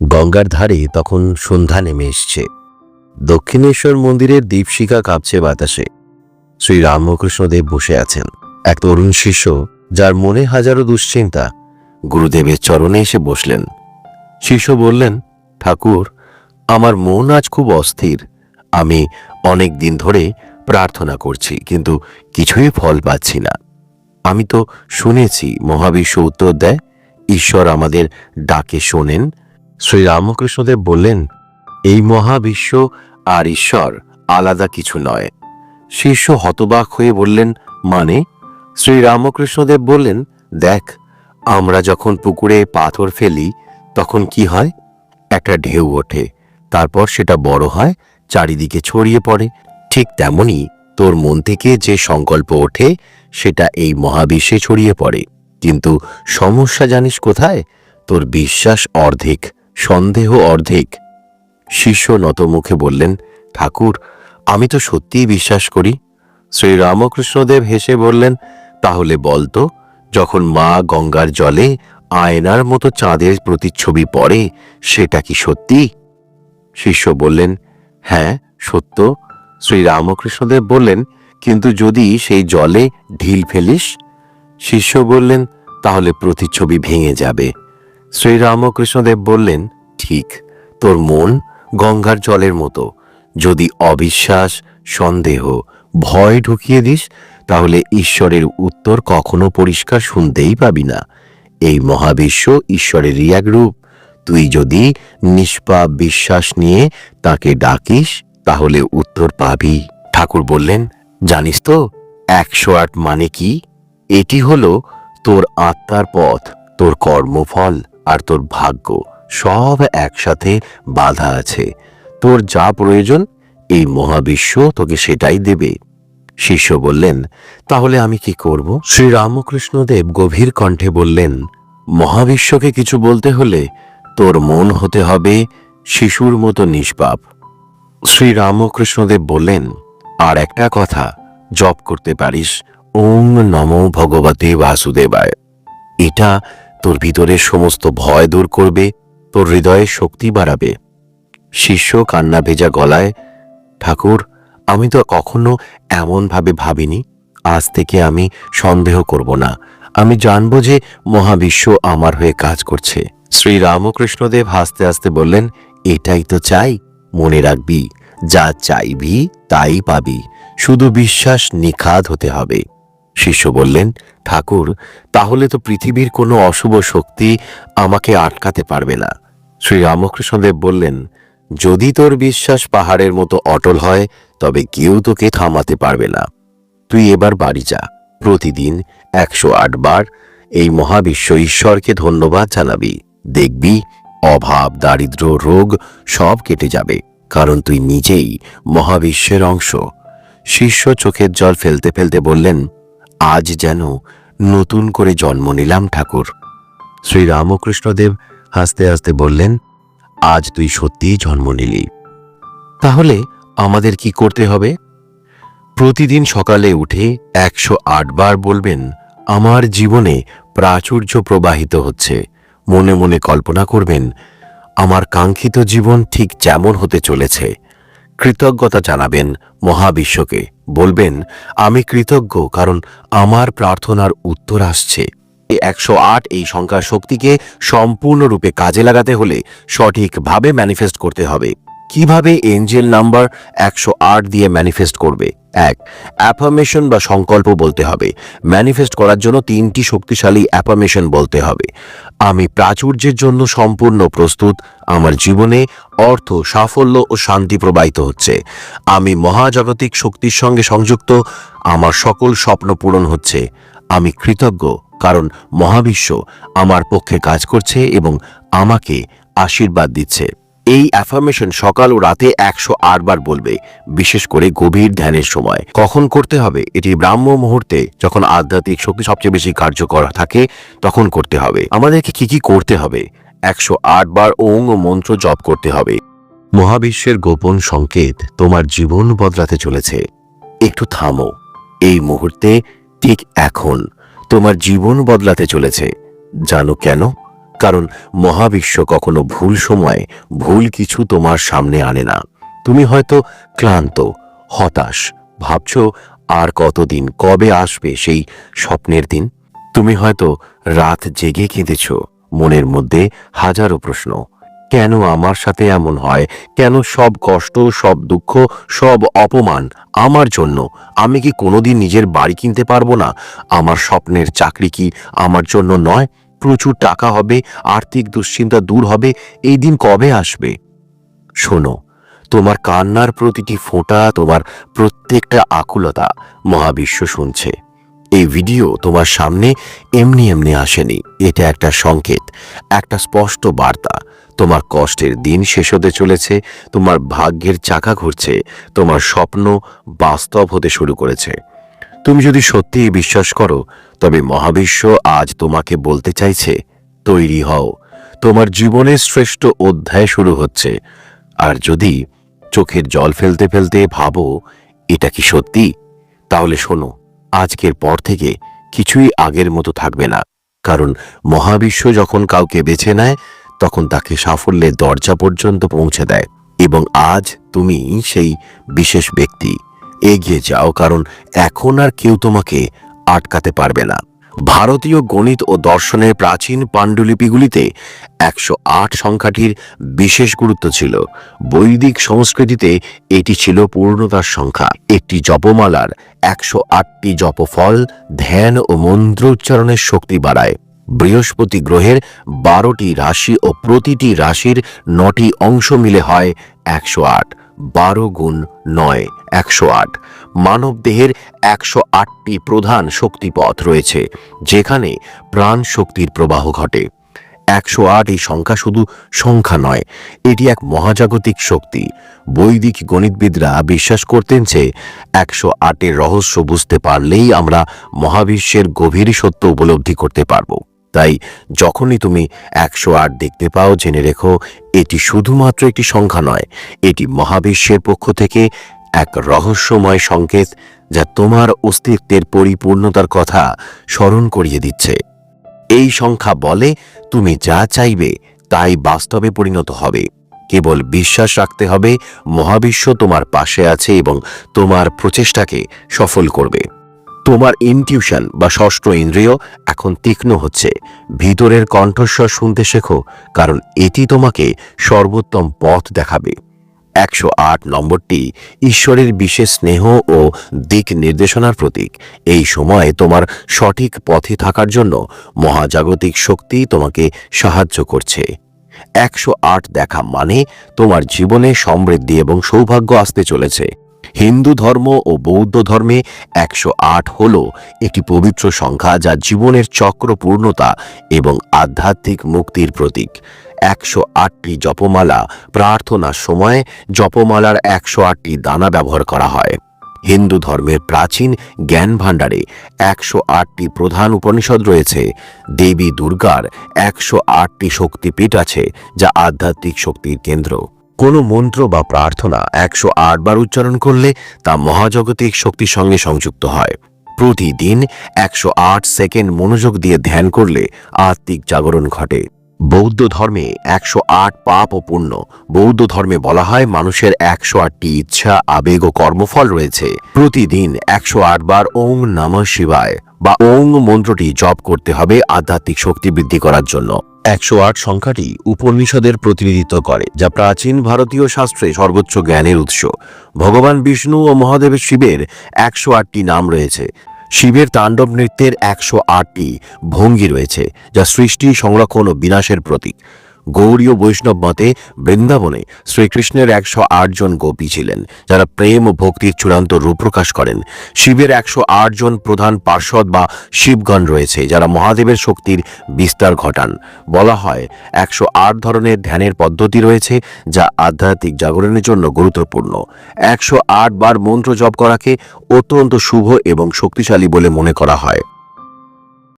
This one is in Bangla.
গঙ্গার ধারে তখন সন্ধ্যা নেমে এসছে। দক্ষিণেশ্বর মন্দিরের দীপশিখা কাঁপছে বাতাসে। শ্রী রামকৃষ্ণদেব বসে আছেন। এক তরুণ শিষ্য, যার মনে হাজারো দুশ্চিন্তা, গুরুদেবের চরণে এসে বসলেন। শিষ্য বললেন, ঠাকুর, আমার মন আজ খুব অস্থির। আমি অনেক দিন ধরে প্রার্থনা করছি, কিন্তু কিছুই ফল পাচ্ছি না। আমি তো শুনেছি, মহাবিশ্ব উত্তর দেয়, ঈশ্বর আমাদের ডাকে শোনেন শ্রী রামকৃষ্ণদেব বললেন, এই মহাবিশ্ব আর ঈশ্বর আলাদা কিছু নয়। শিষ্য হতবাক হয়ে বললেন মানে? শ্রী রামকৃষ্ণদেব বললেন, দেখ, আমরা যখন পুকুরে পাথর ফেলি, তখন কি হয়? একটা ঢেউ ওঠে, তারপর সেটা বড় হয়, চারিদিকে ছড়িয়ে পড়ে। ঠিক তেমনি তোর মন থেকে যে সংকল্প ওঠে, সেটা এই মহাবিশ্বে ছড়িয়ে পড়ে। কিন্তু সমস্যা জানিস কোথায়? তোর বিশ্বাস অর্ধেক। সন্দেহ অর্ধেক। শিষ্য নতমুখে বললেন, ঠাকুর, আমি তো সত্যিই বিশ্বাস করি। শ্রী রামকৃষ্ণদেব হেসে বললেন, তাহলে বলতো যখন মা গঙ্গার জলে আয়নার মতো চাঁদের প্রতিচ্ছবি পড়ে, সেটা কি সত্যি? শিষ্য বললেন হ্যাঁ সত্য। শ্রী রামকৃষ্ণদেব বললেন, কিন্তু যদি সেই জলে ঢিল ফেলিস? শিষ্য বললেন, তাহলে প্রতিচ্ছবি ভেঙে যাবে। শ্রী রামকৃষ্ণদেব বললেন, ঠিক, তোর মন গঙ্গার জলের মতো। যদি অবিশ্বাস, সন্দেহ, ভয় ঢুকিয়ে দিস, তাহলে ঈশ্বরের উত্তর কখনো পরিষ্কার শুনতেই পাবি না। এই মহাবিশ্ব ঈশ্বরের এক রূপ তুই যদি নিষ্পাপ বিশ্বাস নিয়ে তাকে ডাকিস, তাহলে উত্তর পাবি। ঠাকুর বললেন, জানিস তো, একশো আট মানে কি? এটি হলো তোর আত্মার পথ, তোর কর্মফল। আর তোর ভাগ্য সব একসাথে বাধা আছে। তোর যা প্রয়োজন, এই মহাবিশ্ব তোকে সেটাই দেবে। শিষ্য বললেন, তাহলে আমি কি করব? শ্রী রামকৃষ্ণদেব গভীর কণ্ঠে বললেন, মহাবিশ্বকে কিছু বলতে হলে তোর মন হতে হবে শিশুর মতো নিষ্পাপ। শ্রী রামকৃষ্ণদেব বললেন, আর একটা কথা, জপ করতে পারিস। ওং নম ভগবতে বাসুদেবায়। এটা তোর ভিতরের সমস্ত ভয় দূর করবে, তোর হৃদয়ে শক্তি বাড়াবে। শিষ্য কান্না ভেজা গলায়, ঠাকুর, আমি তো কখনো এমনভাবে ভাবিনি, আজ থেকে আমি সন্দেহ করব না। আমি জানব যে মহাবিশ্ব আমার হয়ে কাজ করছে। শ্রী রামকৃষ্ণদেব হাসতে হাসতে বললেন, এটাই তো চাই, মনে রাখবি। যা চাইবি, তাই পাবি। শুধু বিশ্বাস নিখাদ হতে হবে। শিষ্য বললেন, ঠাকুর, তাহলে তো পৃথিবীর কোনো অশুভ শক্তি আমাকে আটকাতে পারবে না। শ্রী রামকৃষ্ণদেব বললেন, যদি তোর বিশ্বাস পাহাড়ের মতো অটল হয়, তবে কেউ তোকে থামাতে পারবে না। তুই এবার বাড়ি যা, প্রতিদিন একশো বার এই মহাবিশ্ব ঈশ্বরকে ধন্যবাদ জানাবি। দেখবি, অভাব, দারিদ্র, রোগ সব কেটে যাবে, কারণ তুই নিজেই মহাবিশ্বের অংশ। শিষ্য চোখের জল ফেলতে ফেলতে বললেন আজ যেন নতুন করে জন্ম নিলাম, ঠাকুর। শ্রী রামকৃষ্ণদেব হাসতে হাসতে বললেন, আজ তুই সত্যিই জন্ম নিলি। তাহলে আমাদের কি করতে হবে? প্রতিদিন সকালে উঠে একশো আট বার বলবেন, আমার জীবনে প্রাচুর্য প্রবাহিত হচ্ছে। মনে মনে কল্পনা করবেন, আমার কাঙ্ক্ষিত জীবন ঠিক যেমন হতে চলেছে। কৃতজ্ঞতা জানাবেন মহাবিশ্বকে। বলবেন, আমি কৃতজ্ঞ, কারণ আমার প্রার্থনার উত্তর আসছে। একশো আট এই সংখ্যার শক্তিকে সম্পূর্ণরূপে কাজে লাগাতে হলে সঠিকভাবে ম্যানিফেস্ট করতে হবে। কীভাবে এঞ্জেল নাম্বার একশো আট দিয়ে ম্যানিফেস্ট করবে? এক, অ্যাফার্মেশন বা সংকল্প বলতে হবে। ম্যানিফেস্ট করার জন্য তিনটি শক্তিশালী অ্যাফার্মেশন বলতে হবে। আমি প্রাচুর্যের জন্য সম্পূর্ণ প্রস্তুত। আমার জীবনে অর্থ, সাফল্য ও শান্তি প্রবাহিত হচ্ছে। আমি মহাজাগতিক শক্তির সঙ্গে সংযুক্ত। আমার সকল স্বপ্ন পূরণ হচ্ছে। আমি কৃতজ্ঞ, কারণ মহাবিশ্ব আমার পক্ষে কাজ করছে এবং আমাকে আশীর্বাদ দিচ্ছে। এই অ্যাফার্মেশন সকাল ও রাতে একশো আট বার বলবে, বিশেষ করে গভীর ধ্যানের সময়। কখন করতে হবে? এটি ব্রাহ্ম মুহূর্তে, যখন আধ্যাত্মিক শক্তি সবচেয়ে বেশি কার্যকর থাকে, তখন করতে হবে। আমাদেরকে কি কি করতে হবে? একশো আট বার ওং ও মন্ত্র জপ করতে হবে। মহাবিশ্বের গোপন সংকেত তোমার জীবন বদলাতে চলেছে। একটু থামো। এই মুহূর্তে, ঠিক এখন, তোমার জীবন বদলাতে চলেছে। জানো কেন? কারণ মহাবিশ্ব কখনো ভুল সময়ে ভুল কিছু তোমার সামনে আনে না। তুমি হয়তো ক্লান্ত, হতাশ, ভাবছ, আর কতদিন কবে আসবে সেই স্বপ্নের দিন? তুমি হয়তো রাত জেগে কেঁদেছ মনের মধ্যে হাজারো প্রশ্ন। কেন আমার সাথে এমন হয়? কেন সব কষ্ট, সব দুঃখ, সব অপমান আমার জন্য? আমি কি কোনোদিন নিজের বাড়ি কিনতে পারব না? আমার স্বপ্নের চাকরি কি আমার জন্য নয়? প্রচুর টাকা হবে, আর্থিক দুশ্চিন্তা দূর হবে, এই দিন কবে আসবে? শোনো, তোমার কান্নার প্রতিটি ফোঁটা তোমার প্রত্যেকটা আকুলতা মহাবিশ্ব শুনছে। এই ভিডিও তোমার সামনে এমনি এমনি আসেনি, এটা একটা সংকেত, একটা স্পষ্ট বার্তা। তোমার কষ্টের দিন শেষ হতে চলেছে, তোমার ভাগ্যের চাকা ঘুরছে, তোমার স্বপ্ন বাস্তব হতে শুরু করেছে। তুমি যদি সত্যিই বিশ্বাস করো, তবে মহাবিশ্ব আজ তোমাকে বলতে চাইছে, তৈরি হও। তোমার জীবনের শ্রেষ্ঠ অধ্যায় শুরু হচ্ছে। আর যদি চোখের জল ফেলতে ফেলতে ভাবো, এটা কি সত্যি? তাহলে শোনো, আজকের পর থেকে কিছুই আগের মতো থাকবে না। কারণ মহাবিশ্ব যখন কাউকে বেছে নেয়, তখন তাকে সাফল্যের দরজা পর্যন্ত পৌঁছে দেয়। এবং আজ তুমি সেই বিশেষ ব্যক্তি। এগিয়ে যাও, কারণ এখন আর কেউ তোমাকে আটকাতে পারবে না। ভারতীয় গণিত ও দর্শনের প্রাচীন পাণ্ডুলিপিগুলিতে একশো আট সংখ্যাটির বিশেষ গুরুত্ব ছিল। বৈদিক সংস্কৃতিতে এটি ছিল পূর্ণতার সংখ্যা। একটি জপমালার একশো আটটি জপফল ধ্যান ও মন্ত্র উচ্চারণের শক্তি বাড়ায়। বৃহস্পতি গ্রহের বারোটি রাশি ও প্রতিটি রাশির নটি অংশ মিলে হয় একশো আট। বারো গুণ নয়, একশো আট। মানব দেহের একশো আটটি প্রধান শক্তিপথ রয়েছে, যেখানে প্রাণ শক্তির প্রবাহ ঘটে। একশো আট এই সংখ্যা শুধু সংখ্যা নয়, এটি এক মহাজাগতিক শক্তি। বৈদিক গণিতবিদরা বিশ্বাস করতেন যে একশো আটের রহস্য বুঝতে পারলেই আমরা মহাবিশ্বের গভীর সত্য উপলব্ধি করতে পারব। তাই যখনই তুমি একশো আট দেখতে পাও, জেনে রেখো, এটি শুধুমাত্র একটি সংখ্যা নয়, এটি মহাবিশ্বের পক্ষ থেকে এক রহস্যময় সংকেত যা তোমার অস্তিত্বের পরিপূর্ণতার কথা স্মরণ করিয়ে দিচ্ছে। এই সংখ্যা বলে তুমি যা চাইবে তাই বাস্তবে পরিণত হবে। কেবল বিশ্বাস রাখতে হবে, মহাবিশ্ব তোমার পাশে আছে এবং তোমার প্রচেষ্টাকে সফল করবে। তোমার ইনটিউশন বা ষষ্ঠ ইন্দ্রিয় এখন তীক্ষ্ণ হচ্ছে। ভিতরের কণ্ঠস্বর শুনতে শেখো, কারণ এটি তোমাকে সর্বোত্তম পথ দেখাবে। একশো আট নম্বরটি, ঈশ্বরের বিশেষ স্নেহ ও দিক নির্দেশনার প্রতীক। এই সময়ে তোমার সঠিক পথে থাকার জন্য মহাজাগতিক শক্তি তোমাকে সাহায্য করছে। একশো আট দেখা মানে তোমার জীবনে সমৃদ্ধি এবং সৌভাগ্য আসতে চলেছে। হিন্দু ধর্ম ও বৌদ্ধ ধর্মে একশো আট হল একটি পবিত্র সংখ্যা যা জীবনের চক্র পূর্ণতা এবং আধ্যাত্মিক মুক্তির প্রতীক। একশো আটটি জপমালা প্রার্থনার সময় জপমালার একশো আটটি দানা ব্যবহার করা হয়। হিন্দু ধর্মের প্রাচীন জ্ঞান ভাণ্ডারে একশো আটটি প্রধান উপনিষদ রয়েছে। দেবী দুর্গার একশো আটটি শক্তিপীঠ আছে যা আধ্যাত্মিক শক্তির কেন্দ্র। কোনো মন্ত্র বা প্রার্থনা একশো আট বার উচ্চারণ করলে তা মহাজাগতিক শক্তির সঙ্গে সংযুক্ত হয়। প্রতিদিন একশো আট সেকেন্ড মনোযোগ দিয়ে ধ্যান করলে আত্মিক জাগরণ ঘটে। বৌদ্ধ ধর্মে একশো আট পাপ ও পুণ্য বৌদ্ধ ধর্মে বলা হয় মানুষের একশো আটটি ইচ্ছা, আবেগ ও কর্মফল রয়েছে। প্রতিদিন একশো আট বার ওং নম শিবায় বা ওং মন্ত্রটি জপ করতে হবে আধ্যাত্মিক শক্তি বৃদ্ধি করার জন্য। একশো আট সংখ্যাটি উপনিষদের প্রতিনিধিত্ব করে, যা প্রাচীন ভারতীয় শাস্ত্রে সর্বোচ্চ জ্ঞানের উৎস। ভগবান বিষ্ণু ও মহাদেবের শিবের একশো আটটি নাম রয়েছে। শিবের তাণ্ডব নৃত্যের একশো আটটি ভঙ্গি রয়েছে, যা সৃষ্টি, সংরক্ষণ ও বিনাশের প্রতীক। গৌরীয় বৈষ্ণব মতে বৃন্দাবনে শ্রীকৃষ্ণের একশ আট জন গোপী ছিলেন, যারা প্রেম ও ভক্তির চূড়ান্ত রূপ প্রকাশ করেন। শিবের একশো আট জন প্রধান পার্শ্বদ বা শিবগণ রয়েছে, যারা মহাদেবের শক্তির বিস্তার ঘটান। বলা হয়, একশ আট ধরনের ধ্যানের পদ্ধতি রয়েছে, যা আধ্যাত্মিক জাগরণের জন্য গুরুত্বপূর্ণ। একশো আট বার মন্ত্র জপ করাকে অত্যন্ত শুভ এবং শক্তিশালী বলে মনে করা হয়।